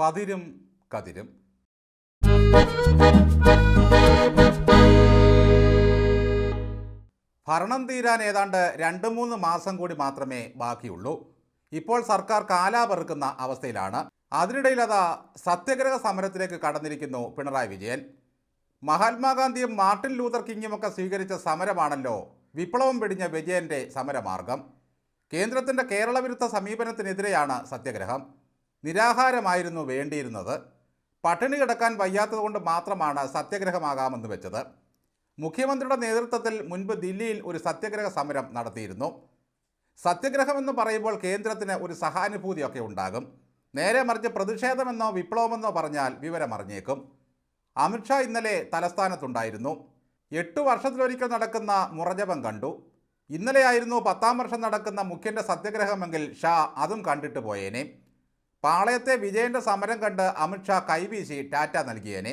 പതിരും കതിരും. ഭരണം തീരാൻ ഏതാണ്ട് രണ്ട് മൂന്ന് മാസം കൂടി മാത്രമേ ബാക്കിയുള്ളൂ. ഇപ്പോൾ സർക്കാർ കാലാപെറുക്കുന്ന അവസ്ഥയിലാണ്. അതിനിടയിൽ അതാ സത്യഗ്രഹ സമരത്തിലേക്ക് കടന്നിരിക്കുന്നു പിണറായി വിജയൻ. മഹാത്മാഗാന്ധിയും മാർട്ടിൻ ലൂതർ കിങ്ങും ഒക്കെ സ്വീകരിച്ച സമരമാണല്ലോ വിപ്ലവം പിടിഞ്ഞ വിജയന്റെ സമരമാർഗം. കേന്ദ്രത്തിന്റെ കേരള വിരുദ്ധ സമീപനത്തിനെതിരെയാണ് സത്യഗ്രഹം. നിരാഹാരമായിരുന്നു വേണ്ടിയിരുന്നത്. പട്ടിണി കിടക്കാൻ വയ്യാത്തതുകൊണ്ട് മാത്രമാണ് സത്യഗ്രഹമാകാമെന്ന് വെച്ചത്. മുഖ്യമന്ത്രിയുടെ നേതൃത്വത്തിൽ മുൻപ് ദില്ലിയിൽ ഒരു സത്യഗ്രഹ സമരം നടത്തിയിരുന്നു. സത്യഗ്രഹമെന്ന് പറയുമ്പോൾ കേന്ദ്രത്തിന് ഒരു സഹാനുഭൂതിയൊക്കെ ഉണ്ടാകും. നേരെ മറിച്ച് പ്രതിഷേധമെന്നോ വിപ്ലവമെന്നോ പറഞ്ഞാൽ വിവരമറിഞ്ഞേക്കും. അമിത്ഷാ ഇന്നലെ തലസ്ഥാനത്തുണ്ടായിരുന്നു. എട്ടു വർഷത്തിലൊരിക്കൽ നടക്കുന്ന മുറജപം കണ്ടു. ഇന്നലെയായിരുന്നു പത്താം വർഷം നടക്കുന്ന മുഖ്യന്റെ സത്യഗ്രഹമെങ്കിൽ ഷാ അതും കണ്ടിട്ട് പോയേനെ. പാളയത്തെ വിജയന്റെ സമരം കണ്ട് അമിത്ഷാ കൈവീശി ടാറ്റ നൽകിയേനെ.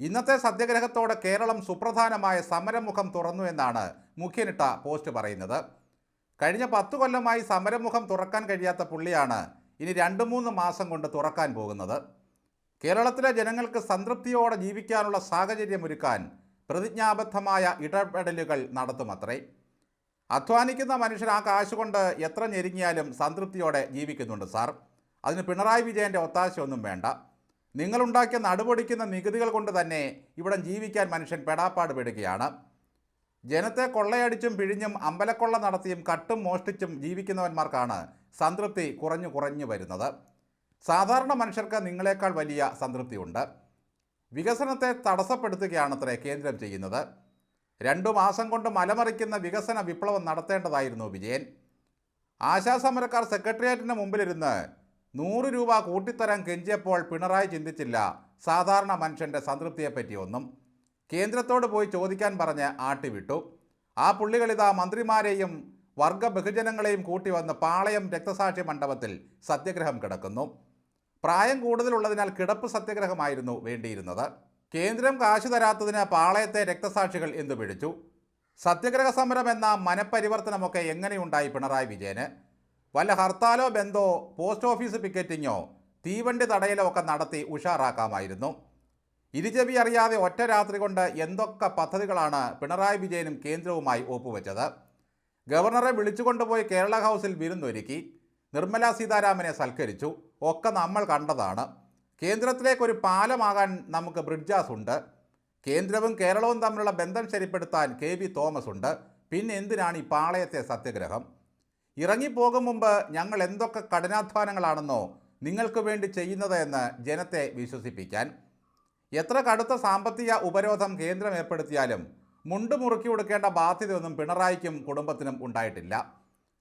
ഇന്നത്തെ സത്യഗ്രഹത്തോടെ കേരളം സുപ്രധാനമായ സമരമുഖം തുറന്നു എന്നാണ് മുഖ്യനിട്ട പോസ്റ്റ് പറയുന്നത്. കഴിഞ്ഞ പത്തു കൊല്ലമായി സമരമുഖം തുറക്കാൻ കഴിയാത്ത പുള്ളിയാണ് ഇനി രണ്ട് മൂന്ന് മാസം കൊണ്ട് തുറക്കാൻ പോകുന്നത്. കേരളത്തിലെ ജനങ്ങൾക്ക് സംതൃപ്തിയോടെ ജീവിക്കാനുള്ള സാഹചര്യമൊരുക്കാൻ പ്രതിജ്ഞാബദ്ധമായ ഇടപെടലുകൾ നടത്തുമത്രേ. അധ്വാനിക്കുന്ന മനുഷ്യൻ ആ കാശുകൊണ്ട് എത്ര ഞെരുങ്ങിയാലും സംതൃപ്തിയോടെ ജീവിക്കുന്നുണ്ട് സാർ. അതിന് പിണറായി വിജയന്റെ ഒത്താശയൊന്നും വേണ്ട. നിങ്ങളുണ്ടാക്കിയ നടുപൊടിക്കുന്ന നികുതികൾ കൊണ്ട് തന്നെ ഇവിടെ ജീവിക്കാൻ മനുഷ്യൻ പെടാപ്പാട് പെടുകയാണ്. ജനത്തെ കൊള്ളയടിച്ചും പിഴിഞ്ഞും അമ്പലക്കൊള്ള നടത്തിയും കട്ടും മോഷ്ടിച്ചും ജീവിക്കുന്നവന്മാർക്കാണ് സംതൃപ്തി കുറഞ്ഞു കുറഞ്ഞു വരുന്നത്. സാധാരണ മനുഷ്യർക്ക് നിങ്ങളെക്കാൾ വലിയ സംതൃപ്തിയുണ്ട്. വികസനത്തെ തടസ്സപ്പെടുത്തുകയാണത്രേ കേന്ദ്രം ചെയ്യുന്നത്. രണ്ടു മാസം കൊണ്ട് മലമറിക്കുന്ന വികസന വിപ്ലവം നടത്തേണ്ടതായിരുന്നു വിജയൻ. ആശാസമരക്കാർ സെക്രട്ടേറിയറ്റിന് മുമ്പിലിരുന്ന് നൂറ് രൂപ കൂട്ടിത്തരാൻ കെഞ്ചിയപ്പോൾ പിണറായി ചിന്തിച്ചില്ല. സാധാരണ മനുഷ്യന്റെ സംതൃപ്തിയെപ്പറ്റിയൊന്നും. കേന്ദ്രത്തോട് പോയി ചോദിക്കാൻ പറഞ്ഞ് ആട്ടിവിട്ടു. ആ പുള്ളികളിതാ മന്ത്രിമാരെയും വർഗ ബഹുജനങ്ങളെയും കൂട്ടി വന്ന് പാളയം രക്തസാക്ഷി മണ്ഡപത്തിൽ സത്യഗ്രഹം കിടക്കുന്നു. പ്രായം കൂടുതലുള്ളതിനാൽ കിടപ്പ് സത്യഗ്രഹമായിരുന്നു വേണ്ടിയിരുന്നത്. കേന്ദ്രം കാശു തരാത്തതിന് പാളയത്തെ രക്തസാക്ഷികൾ എന്തു പിടിച്ചു? സത്യഗ്രഹ സമരം എന്ന മനപരിവർത്തനമൊക്കെ എങ്ങനെയുണ്ടായി പിണറായി വിജയന്? വല്ല ഹർത്താലോ ബന്ധോ പോസ്റ്റ് ഓഫീസ് പിക്കറ്റിങ്ങോ തീവണ്ടി തടയലോ ഒക്കെ നടത്തി ഉഷാറാക്കാമായിരുന്നു. ഇരുചെവി അറിയാതെ ഒറ്റ രാത്രി കൊണ്ട് എന്തൊക്കെ പദ്ധതികളാണ് പിണറായി വിജയനും കേന്ദ്രവുമായി ഒപ്പുവെച്ചത്? ഗവർണറെ വിളിച്ചുകൊണ്ടുപോയി കേരള ഹൗസിൽ വിരുന്നൊരുക്കി. നിർമ്മല സീതാരാമനെ സൽക്കരിച്ചു. ഒക്കെ നമ്മൾ കണ്ടതാണ്. കേന്ദ്രത്തിലേക്കൊരു പാലമാകാൻ നമുക്ക് ബ്രിഡ്ജാസ് ഉണ്ട്. കേന്ദ്രവും കേരളവും തമ്മിലുള്ള ബന്ധം ശരിപ്പെടുത്താൻ കെ വി തോമസ് ഉണ്ട്. പിന്നെ എന്തിനാണ് ഈ പാളയത്തെ സത്യഗ്രഹം? ഇറങ്ങിപ്പോകും മുമ്പ് ഞങ്ങൾ എന്തൊക്കെ കഠിനാധ്വാനങ്ങളാണെന്നോ നിങ്ങൾക്ക് വേണ്ടി ചെയ്യുന്നത് എന്ന് ജനത്തെ വിശ്വസിപ്പിക്കാൻ. എത്ര കടുത്ത സാമ്പത്തിക ഉപരോധം കേന്ദ്രം ഏർപ്പെടുത്തിയാലും മുണ്ട് മുറുക്കി കൊടുക്കേണ്ട ബാധ്യതയൊന്നും പിണറായിക്കും കുടുംബത്തിനും ഉണ്ടായിട്ടില്ല.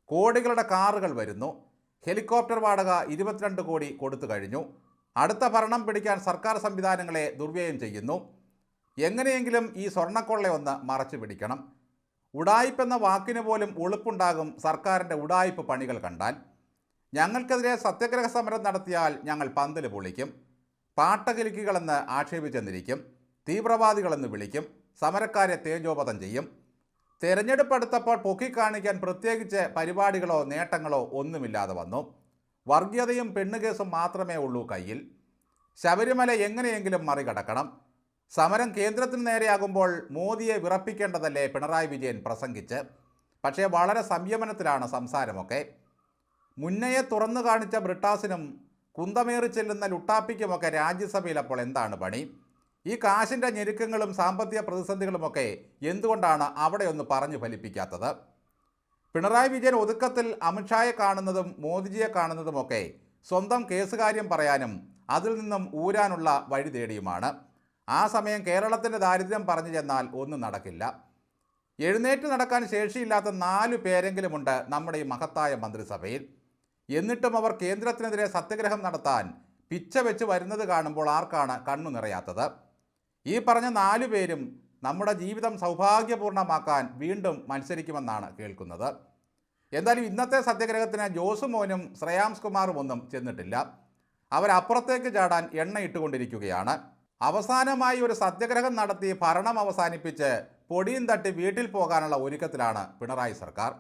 കോടികളുടെ കാറുകൾ വരുന്നു. ഹെലികോപ്റ്റർ വാടക ഇരുപത്തിരണ്ട് കോടി കൊടുത്തു കഴിഞ്ഞു. അടുത്ത ഭരണം പിടിക്കാൻ സർക്കാർ സംവിധാനങ്ങളെ ദുർവ്യയം ചെയ്യുന്നു. എങ്ങനെയെങ്കിലും ഈ സ്വർണക്കൊള്ളയൊന്ന് മറച്ചു പിടിക്കണം. ഉടായിപ്പ് എന്ന വാക്കിന് പോലും ഉളുപ്പുണ്ടാകും സർക്കാരിന്റെ ഉടായിപ്പ് പണികൾ കണ്ടാൽ. ഞങ്ങൾക്കെതിരെ സത്യഗ്രഹ സമരം നടത്തിയാൽ ഞങ്ങൾ പന്തൽ പൊളിക്കും. പാട്ടകിലുക്കികളെന്ന് ആക്ഷേപിച്ചെന്നിരിക്കും. തീവ്രവാദികളെന്ന് വിളിക്കും. സമരക്കാരെ തേജോപതം ചെയ്യും. തെരഞ്ഞെടുപ്പ് അടുത്തപ്പോൾ പൊക്കിക്കാണിക്കാൻ പ്രത്യേകിച്ച് പരിപാടികളോ നേട്ടങ്ങളോ ഒന്നുമില്ലാതെ വന്നു. വർഗീയതയും പെണ്ണുകേസും മാത്രമേ ഉള്ളൂ കയ്യിൽ. ശബരിമല എങ്ങനെയെങ്കിലും മറികടക്കണം. സമരം കേന്ദ്രത്തിന് നേരെയാകുമ്പോൾ മോദിയെ വിറപ്പിക്കേണ്ടതല്ലേ പിണറായി വിജയൻ പ്രസംഗിച്ച്? പക്ഷേ വളരെ സംയമനത്തിലാണ് സംസാരമൊക്കെ. മുന്നയെ തുറന്നു കാണിച്ച ബ്രിട്ടാസിനും കുന്തമേറി ചെല്ലുന്ന ലുട്ടാപ്പിക്കുമൊക്കെ രാജ്യസഭയിൽ അപ്പോൾ എന്താണ് പണി? ഈ കാശിന്റെ ഞെരുക്കങ്ങളും സാമ്പത്തിക പ്രതിസന്ധികളുമൊക്കെ എന്തുകൊണ്ടാണ് അവിടെ ഒന്ന് പറഞ്ഞു ഫലിപ്പിക്കാത്തത്? പിണറായി വിജയൻ ഒതുക്കത്തിൽ അമിത്ഷായെ കാണുന്നതും മോദിജിയെ കാണുന്നതുമൊക്കെ സ്വന്തം കേസുകാര്യം പറയാനും അതിൽ നിന്നും ഊരാനുള്ള വഴി തേടിയുമാണ്. ആ സമയം കേരളത്തിന്റെ ദാരിദ്ര്യം പറഞ്ഞു ചെന്നാൽ ഒന്നും നടക്കില്ല. എഴുന്നേറ്റ് നടക്കാൻ ശേഷിയില്ലാത്ത നാലു പേരെങ്കിലുമുണ്ട് നമ്മുടെ ഈ മഹത്തായ മന്ത്രിസഭയിൽ. എന്നിട്ടും അവർ കേന്ദ്രത്തിനെതിരെ സത്യഗ്രഹം നടത്താൻ പിച്ച വെച്ച് വരുന്നത് കാണുമ്പോൾ ആർക്കാണ് കണ്ണു നിറയാത്തത്? ഈ പറഞ്ഞ നാലു പേരും നമ്മുടെ ജീവിതം സൗഭാഗ്യപൂർണമാക്കാൻ വീണ്ടും മത്സരിക്കുമെന്നാണ് കേൾക്കുന്നത്. എന്തായാലും ഇന്നത്തെ സത്യഗ്രഹത്തിന് ജോസുമോനും ശ്രേയാംസ് കുമാറും ഒന്നും ചെന്നിട്ടില്ല. അവരപ്പുറത്തേക്ക് ചാടാൻ എണ്ണ ഇട്ടുകൊണ്ടിരിക്കുകയാണ്. അവസാനമായി ഒരു സത്യഗ്രഹം നടത്തി ഭരണം അവസാനിപ്പിച്ച് പൊടിയും തട്ടി വീട്ടിൽ പോകാനുള്ള ഒരുക്കത്തിലാണ് പിണറായി സർക്കാർ.